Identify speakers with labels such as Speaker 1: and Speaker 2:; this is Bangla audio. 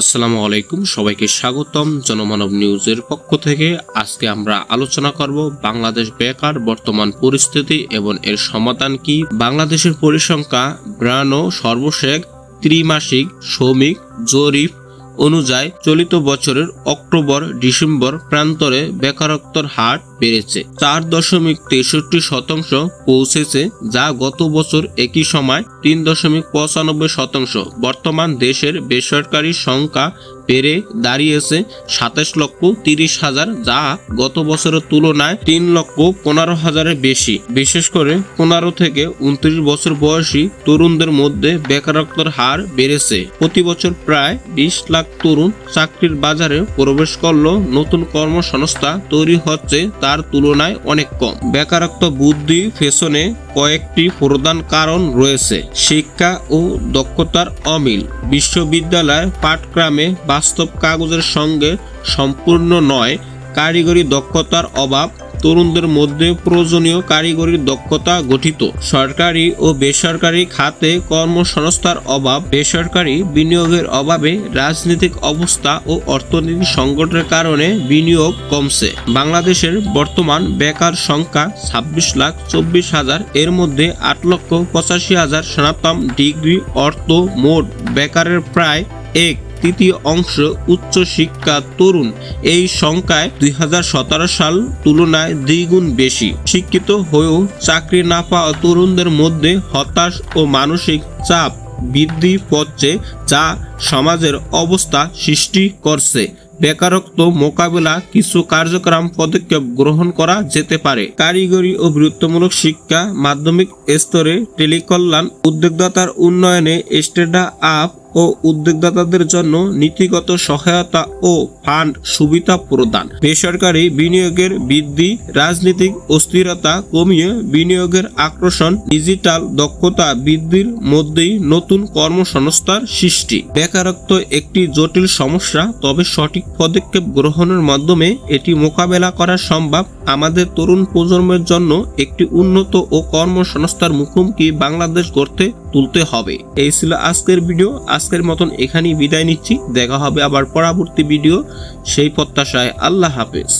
Speaker 1: আসসালামু আলাইকুম, সবাইকে স্বাগতম জনমানব নিউজের পক্ষ থেকে। আজকে আমরা আলোচনা করব বাংলাদেশ বেকার বর্তমান পরিস্থিতি এবং এর সমাধান কি। বাংলাদেশের পরিসংখ্যা ব্রানো সর্বশেষ ত্রিমাসিক শ্রমিক জরিপ অনুযায়ী চলিত বছরের অক্টোবর ডিসেম্বর প্রান্তরে বেকারত্বর হার বেড়েছে। চার দশমিক তেষট্টি শতাংশ পৌঁছেছে, যা গত বছর একই সময় তিন দশমিক পঁচানব্বই শতাংশ। বর্তমান দেশের বেসরকারি সংখ্যা বেড়ে দাঁড়িয়েছে সাতাশ লক্ষ তিরিশ হাজার, যা গত বছরের তুলনায় তিন লক্ষ পনেরো হাজারের বেশি। বিশেষ করে পনেরো থেকে উনত্রিশ বছর বয়সী তরুণদের মধ্যে বেকারত্বের হার বেড়েছে। প্রতি বছর প্রায় বিশ লাখ তরুণ চাকরির বাজারে প্রবেশ করলেও নতুন কর্মসংস্থা তৈরি হচ্ছে তার তুলনায় অনেক কম। বেকারত্ব বুদ্ধি ফেশনে কয়েকটি প্রধান কারণ রয়েছে। শিক্ষা ও দক্ষতার অমিল। বিশ্ববিদ্যালয় পাঠক্রমে বাস্তব কাগজের সঙ্গে সম্পূর্ণ নয়, কারিগরি দক্ষতার অভাব তরুণদের মধ্যে প্রয়োজনীয় কারিগরি দক্ষতা গঠিত। সরকারি ও বেসরকারি খাতে কর্মসংস্থার অভাব, বেসরকারি বিনিয়োগের অভাবে রাজনৈতিক অবস্থা ও অর্থনৈতিক সংকটের কারণে বিনিয়োগ কমছে। বাংলাদেশের বর্তমান বেকার সংখ্যা ছাব্বিশ লাখ চব্বিশ হাজার, এর মধ্যে আট লক্ষ পঁচাশি হাজার সনাতন ডিগ্রি অর্থ মোট বেকারের প্রায় এক তৃতীয় অংশ উচ্চ শিক্ষা তরুণ। এই সংখ্যায় দুই হাজার সতেরো সাল তুলনায় দ্বিগুণ বেশি। শিক্ষিত হয়েও চাকরি না পাওয়া তরুণদের মধ্যে হতাশ ও মানসিক চাপ বৃদ্ধি পড়ছে যা সমাজের অবস্থা সৃষ্টি করছে। বেকারত্ব মোকাবেলা কিছু কার্যক্রম পদক্ষেপ গ্রহণ করা যেতে পারে। কারিগরি ও বৃত্তমূলক শিক্ষা মাধ্যমিক স্তরে টেলিকল্যাণ উদ্যোক্তার উন্নয়নে স্টেডা আপ ও উদ্যোক্তাদের জন্য নীতিগত সহায়তা ও ফান্ড সুবিধা প্রদান। বেসরকারি বিনিয়োগের বৃদ্ধি, রাজনৈতিক অস্থিরতা কমিয়ে বিনিয়োগের আকর্ষণ, ডিজিটাল দক্ষতা বৃদ্ধির মধ্যেই নতুন কর্মসংস্থার সৃষ্টি। বেকারত্ব একটি জটিল সমস্যা, তবে সঠিক পদক্ষেপ গ্রহণের মাধ্যমে এটি মোকাবেলা করা সম্ভব। আমাদের তরুণ প্রজন্মের জন্য একটি উন্নত ও কর্মসংস্থার মুখোমুখি বাংলাদেশ গড়তে তুলতে হবে। এই ছিল আজকের ভিডিও। আজকের মতন এখানেই বিদায় নিচ্ছি। দেখা হবে আবার পরবর্তী ভিডিও। সেই প্রত্যাশায় আল্লাহ হাফেজ।